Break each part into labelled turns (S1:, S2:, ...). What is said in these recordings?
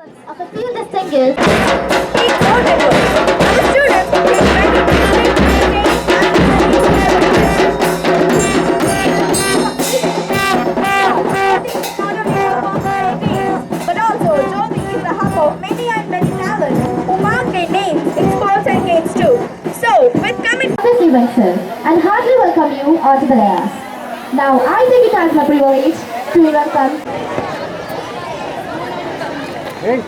S1: of a few distinguished
S2: But also, Jyoti is the hub many and many talents who their names and games too. So, with coming
S1: Office Evention and heartily welcome you all to the. Now I take it as my privilege to welcome
S3: First,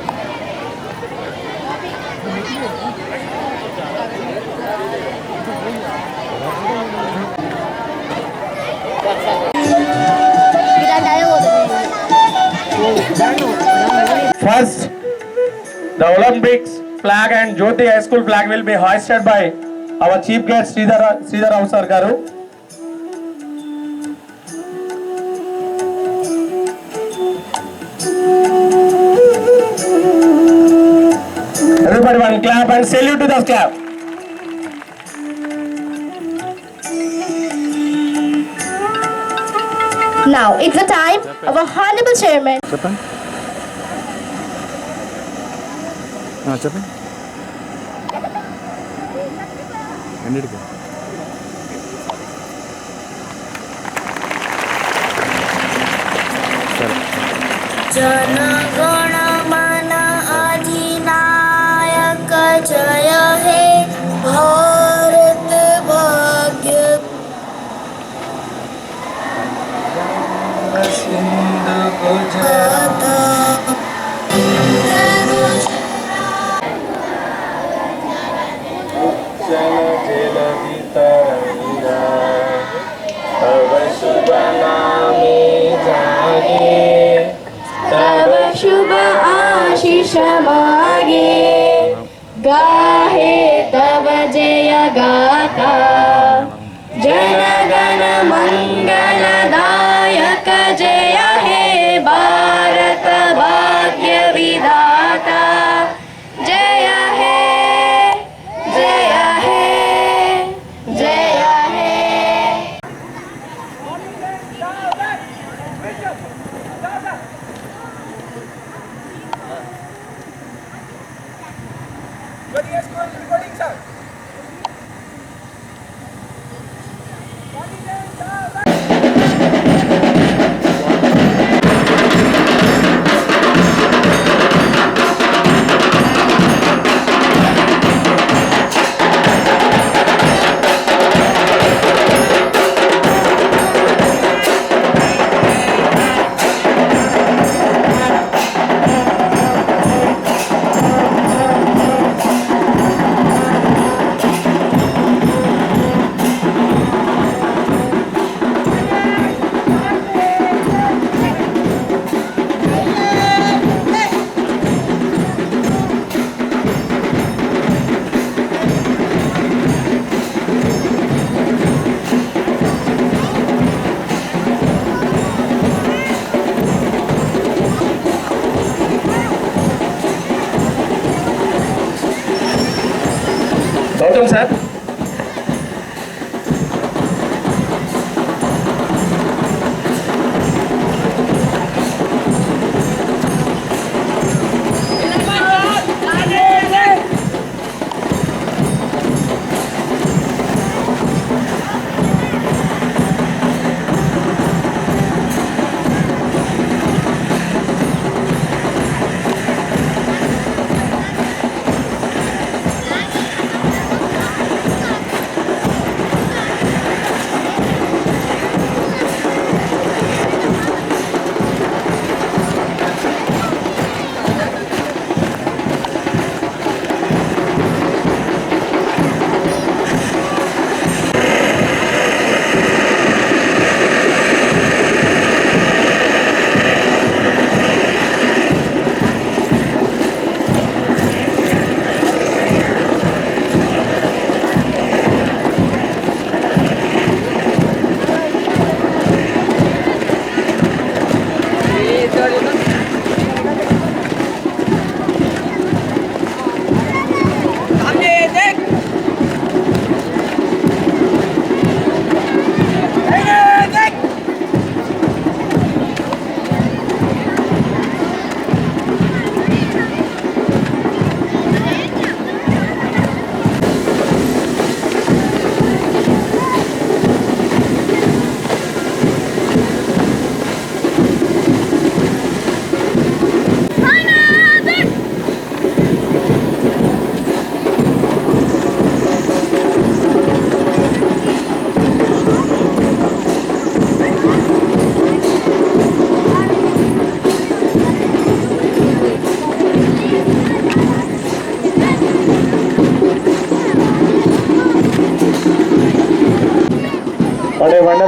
S3: the Olympics flag and Jyoti High School flag will be hoisted by our chief guest Sridhar Sridhar Rao sir garu. and salute to the staff.
S1: Now, it's the time of a Honorable Chairman.
S4: Ah,
S2: it again. Sorry. मागे गाहे तव जय गाता जनगण मंगलदायक जय
S3: Holiday!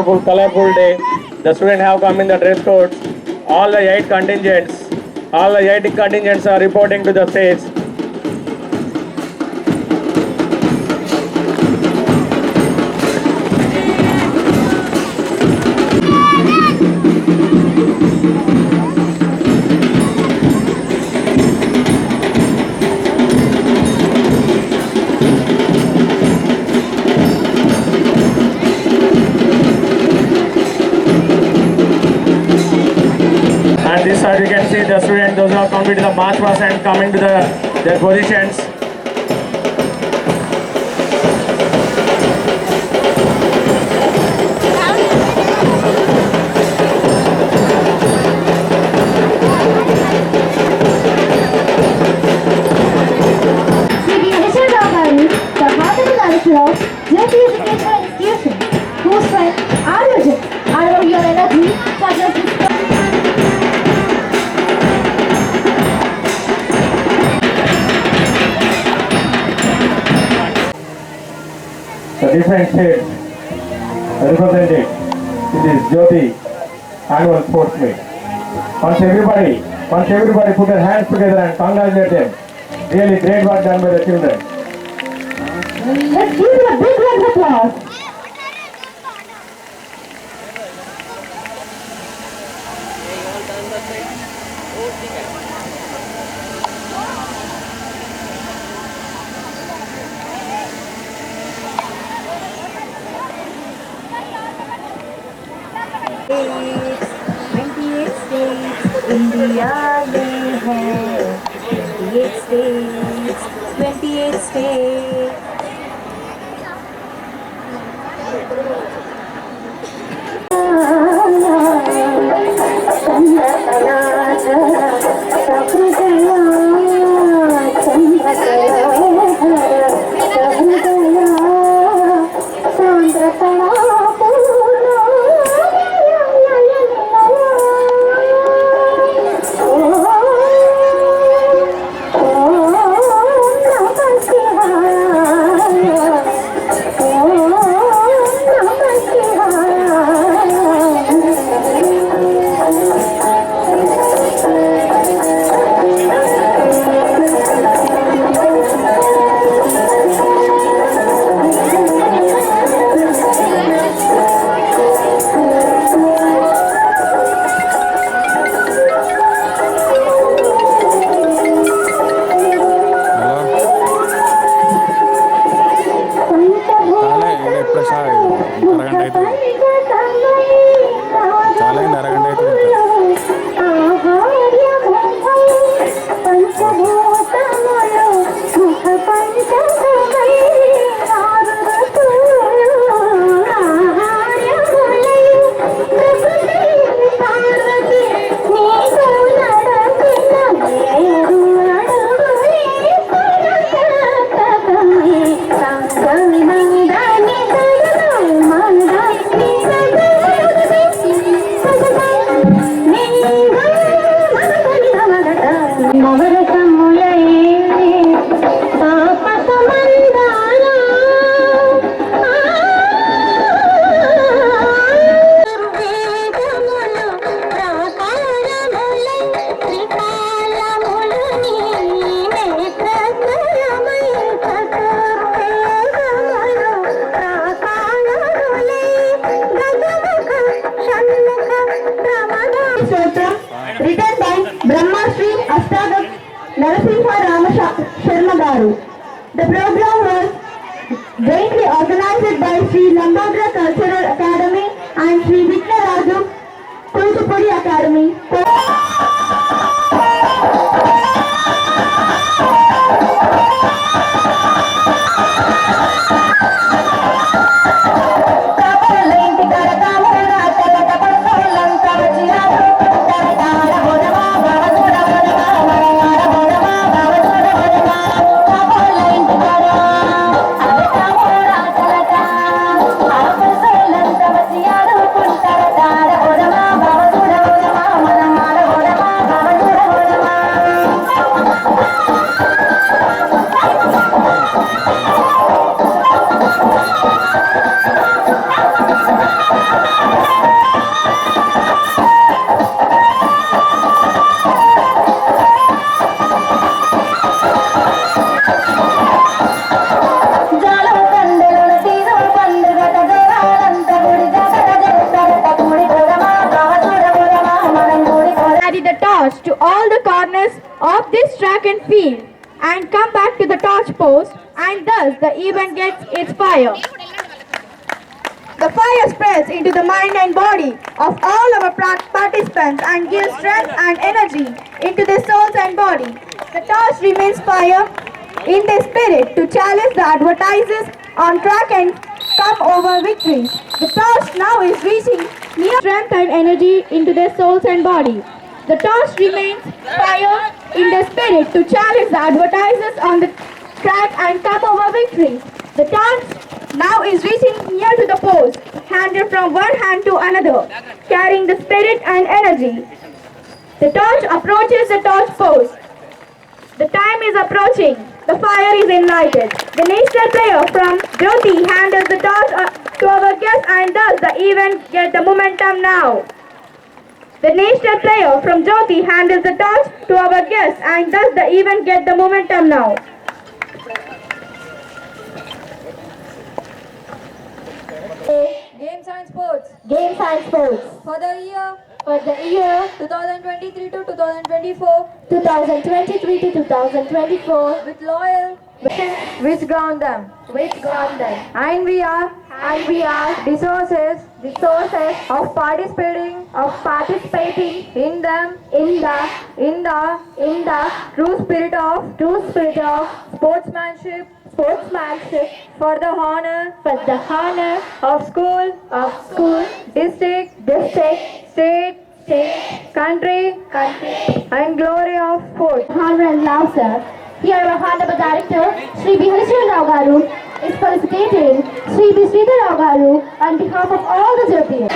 S3: Wonderful, colorful day. The students have come in the dress codes. All the eight contingents, all the eight contingents are reporting to the stage. Coming to the march past and coming to the their positions.
S1: Sri
S3: different states represented in this Jyoti annual sports meet. Once everybody, once everybody put their hands together and congratulate them. Really great work done by the children.
S1: Let's give them a big round of applause.
S5: 28 states, India में है 28 states, 28 states.
S1: Field and come back to the torch post and thus the event gets its fire. The fire spreads into the mind and body of all our participants and gives strength and energy into their souls and body. The torch remains fire in their spirit to challenge the advertisers on track and come over victories. The torch now is reaching near strength and energy into their souls and body. The torch remains fire in the spirit to challenge the advertisers on the track and come over victory. The torch now is reaching near to the post, handed from one hand to another, carrying the spirit and energy. The torch approaches the torch post. The time is approaching. The fire is ignited. The national player from Jyoti handles the torch uh, to our guest and thus the event get the momentum now. The national player from Jyoti handles the torch to our guest and thus the event get the momentum now.
S6: Games and sports.
S7: Games and sports.
S6: for the year.
S7: For the year.
S6: 2023 to 2024
S7: 2023 to 2024,
S6: with loyal. Which ground them.
S7: Which ground them.
S6: and we are.
S7: And we are.
S6: Resources
S7: resources
S6: of participating
S7: of participating
S6: in them
S7: in the
S6: in the
S7: in the
S6: true spirit of
S7: true spirit of
S6: sportsmanship
S7: sportsmanship
S6: for the honor
S7: for the honor
S6: of school
S7: of school,
S6: district
S7: district,
S6: state
S7: state,
S6: country
S7: country.
S6: and glory of sport
S7: Honor and love, sir. Here our Honorable Director, Sri B. Harishan Rao Garu, is felicitating Sri Visvidhara Garu on behalf of all the
S8: Jyotirs.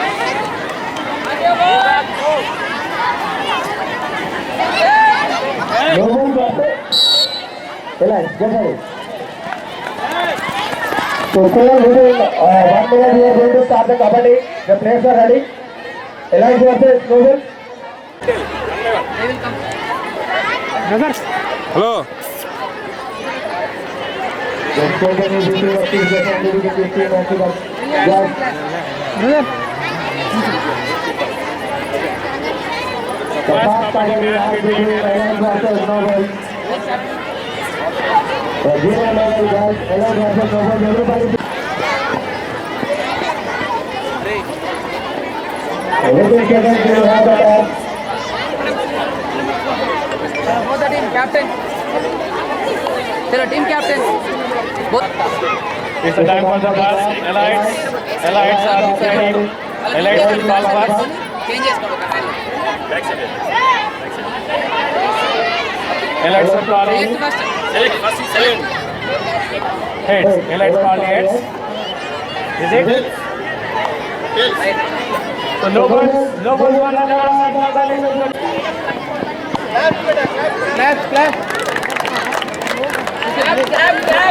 S8: Kabaddi the players are ready alliance versus నూజల్
S4: hello
S8: Let's go to the meeting of the Judge and we can get the match of Judge. The first kabaddi has between Alliance versus Noble. The junior level Judge, Alliance versus Noble, everybody. Within seconds we will have the ball.
S3: both the team captain चलो team captain Both?
S8: It's the time for the bus, allies, allies are deciding, allies will call
S3: bus. Changes
S8: Allies are calling.
S3: Select first, select.
S8: Heads, allies call heads. Is it? So no one, no one, no one,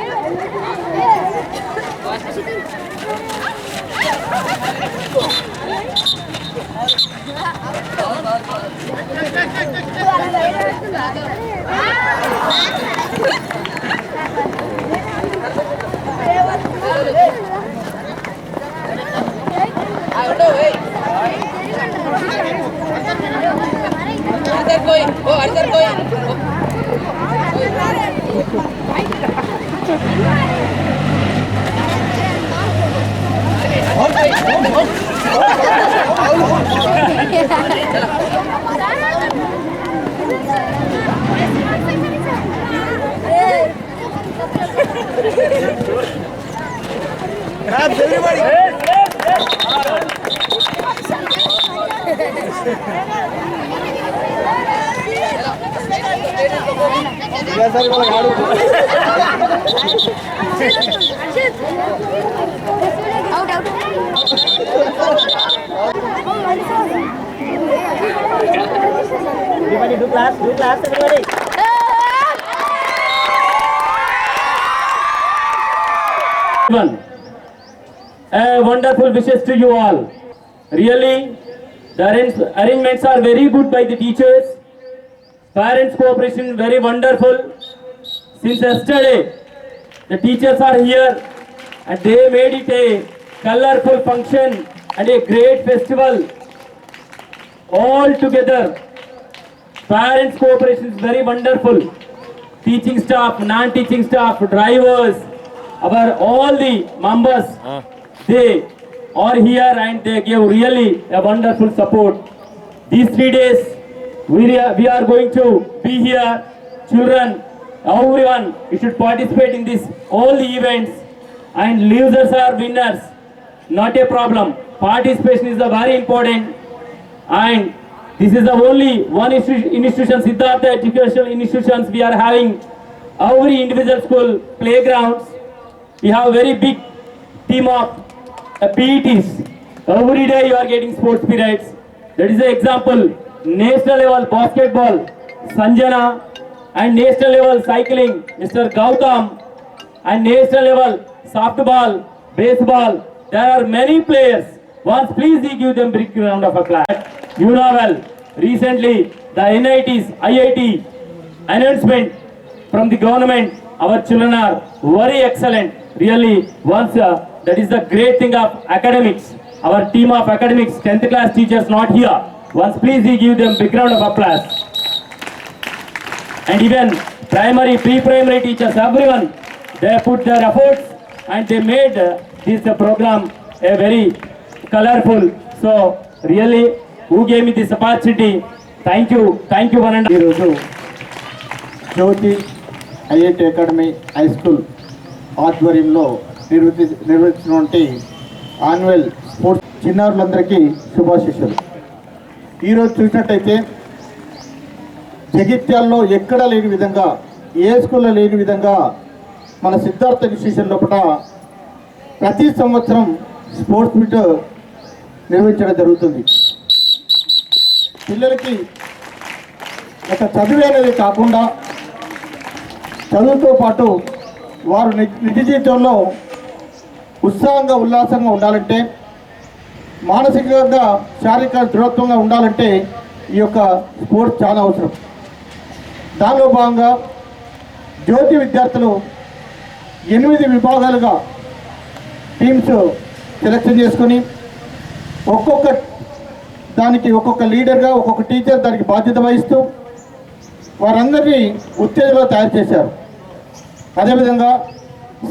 S3: Yeah. Everybody
S9: do. A wonderful wishes to you all. Really, the arrangements are very good by the teachers. Parents' cooperation very wonderful. Since yesterday, the teachers are here and they made it a colorful function and a great festival. All together, parents cooperation is very wonderful. Teaching staff, non-teaching staff, drivers, our all the members, ah. they are here and they give really a wonderful support. These three days, we are, we are going to be here. Children, everyone, you should participate in this all the events and losers are winners. Not a problem. Participation is a very important and this is the only one institu- institution, Siddhartha Educational Institutions we are having every individual school playgrounds. We have very big team of uh, PETs. Every day you are getting sports periods. That is the example. National level basketball, Sanjana, and national level cycling, Mr. Gautam, and national level softball, baseball. There are many players. Once please give them big round of applause. You know well, recently the NITs, IIT announcement from the government, our children are very excellent. Really, once uh, that is the great thing of academics. Our team of academics, 10th class teachers not here. Once please give them big round of applause and even primary, pre-primary teachers, everyone, they put their efforts and they made uh, this uh, program a very colorful. So really, who gave me this opportunity? Thank you, thank you one and
S8: ఈరోజు Jyothi IIT academy high school ఆధ్వర్యంలో నిర్వహి నిర్వహించినటువంటి annual sports చిన్నారులందరికీ శుభాశిష్యులు ఈరోజు చూసినట్టయితే జగిత్యాల్లో ఎక్కడ లేని విధంగా ఏ స్కూల్లో లేని విధంగా మన సిద్ధార్థ ఇన్స్టిట్యూషన్ లోపల ప్రతి సంవత్సరం స్పోర్ట్స్ మీట్ నిర్వహించడం జరుగుతుంది. పిల్లలకి ఒక చదువు అనేది కాకుండా చదువుతో పాటు వారు నిజ జీవితంలో ఉత్సాహంగా ఉల్లాసంగా ఉండాలంటే మానసికంగా శారీరక దృఢత్వంగా ఉండాలంటే ఈ యొక్క స్పోర్ట్స్ చాలా అవసరం. దానిలో భాగంగా జ్యోతి విద్యార్థులు ఎనిమిది విభాగాలుగా టీమ్స్ సెలెక్షన్ చేసుకొని ఒక్కొక్క దానికి ఒక్కొక్క లీడర్గా ఒక్కొక్క టీచర్ దానికి బాధ్యత వహిస్తూ వారందరినీ ఉత్తేజలో తయారు చేశారు. అదేవిధంగా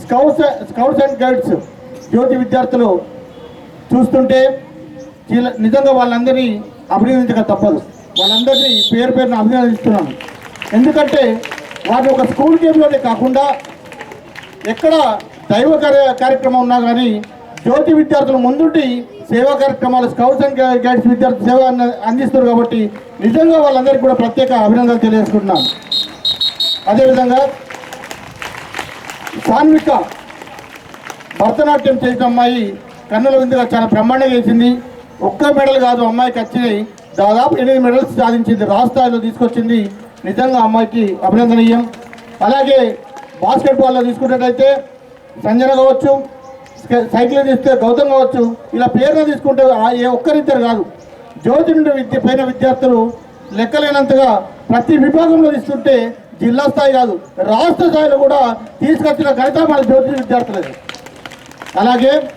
S8: scouts scouts and guides Jyothi విద్యార్థులు చూస్తుంటే నిజంగా వాళ్ళందరినీ అభినందించక తప్పదు. వాళ్ళందరినీ పేరు పేరున అభినందిస్తున్నాను. ఎందుకంటే వాటి ఒక స్కూల్ గేమ్లోనే కాకుండా ఎక్కడ దైవ కార్య- కార్యక్రమం ఉన్నా కానీ జ్యోతి విద్యార్థులు ముందుండి సేవా కార్యక్రమాలు స్కౌట్స్ అండ్ గైడ్స్ విద్యార్థులు సేవ అందిస్తారు కాబట్టి నిజంగా వాళ్ళందరికీ కూడా ప్రత్యేక అభినందనలు తెలియజేసుకుంటున్నాను. అదేవిధంగా సాన్విక భరతనాట్యం చేసిన అమ్మాయి కన్నుల విందుగా చాలా బ్రహ్మాండంగా చేసింది. ఒక్క మెడల్ కాదు అమ్మాయికి వచ్చినాయి. దాదాపు ఎనిమిది మెడల్స్ సాధించింది. రాష్ట్ర తీసుకొచ్చింది. నిజంగా అమ్మాయికి అభినందనీయం. అలాగే బాస్కెట్బాల్లో తీసుకున్నట్టయితే సంజన కావచ్చు సైకిల్ తీస్తే గౌతమ్ కావచ్చు ఇలా పేరును తీసుకుంటే ఆ- ఏ ఒక్కరిద్దరు కాదు. జ్యోతి నుండి విద్య పైన విద్యార్థులు లెక్కలేనంతగా ప్రతి విభాగంలో తీసుకుంటే జిల్లా స్థాయి కాదు రాష్ట్ర స్థాయిలో కూడా తీసుకొచ్చిన ఘనత మన జ్యోతి విద్యార్థులది. అలాగే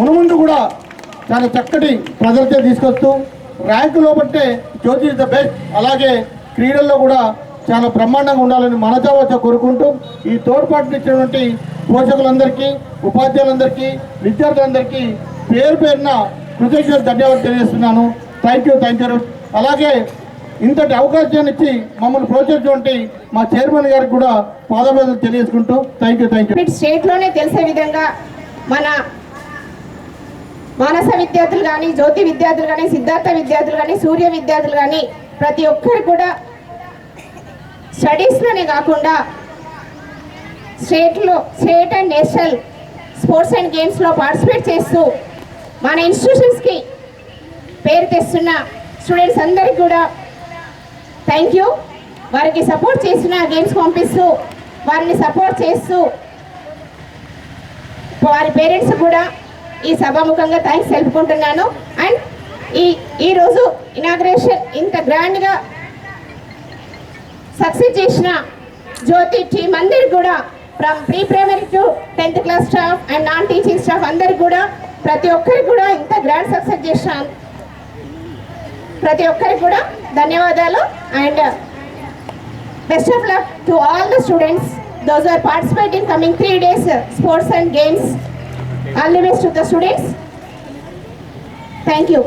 S8: మునుముందు కూడా చాలా చక్కటి ప్రజలకే తీసుకొస్తూ ర్యాంకు లోపట్టే జ్యోతి ఇస్ ద బెస్ట్. అలాగే క్రీడల్లో కూడా చాలా బ్రహ్మాండంగా ఉండాలని మనసావచ్చ కోరుకుంటూ ఈ తోడ్పాటునిచ్చినటువంటి పోషకులందరికీ ఉపాధ్యాయులందరికీ విద్యార్థులందరికీ పేరు పేరున కృతజ్ఞత ధన్యవాదాలు తెలియజేస్తున్నాను. థ్యాంక్ యూ థ్యాంక్ యూ అలాగే ఇంతటి అవకాశాన్ని ఇచ్చి మమ్మల్ని ప్రోత్సహించినటువంటి మా చైర్మన్ గారికి కూడా పాదభేదాలు తెలియజేసుకుంటూ థ్యాంక్ యూ థ్యాంక్ యూ
S10: స్టేట్లోనే తెలిసే విధంగా మన మానస విద్యార్థులు కానీ జ్యోతి విద్యార్థులు కానీ సిద్ధార్థ విద్యార్థులు కానీ సూర్య విద్యార్థులు కానీ ప్రతి ఒక్కరు కూడా స్టడీస్లోనే కాకుండా స్టేట్లో state and national sports and గేమ్స్లో పార్టిసిపేట్ చేస్తూ మన ఇన్స్టిట్యూషన్స్కి పేరు తెస్తున్న స్టూడెంట్స్ అందరికీ కూడా థ్యాంక్ యూ. వారికి సపోర్ట్ చేసిన గేమ్స్ పంపిస్తూ వారిని సపోర్ట్ చేస్తూ వారి పేరెంట్స్ కూడా ఈ సభాముఖంగా థ్యాంక్స్ తెలుపుకుంటున్నాను. అండ్ ఈ ఈరోజు ఇనాగ్రేషన్ ఇంత గ్రాండ్గా సక్సెస్ చేసిన జ్యోతి టీమ్ అందరికి కూడా from pre primary to tenth class staff and non teaching staff అందరికి కూడా ప్రతి ఒక్కరికి కూడా ఇంత గ్రాండ్ సక్సెస్ చేసిన ప్రతి ఒక్కరికి కూడా ధన్యవాదాలు and best of luck to all the students those are participating coming three days sports and games all the best to the students thank you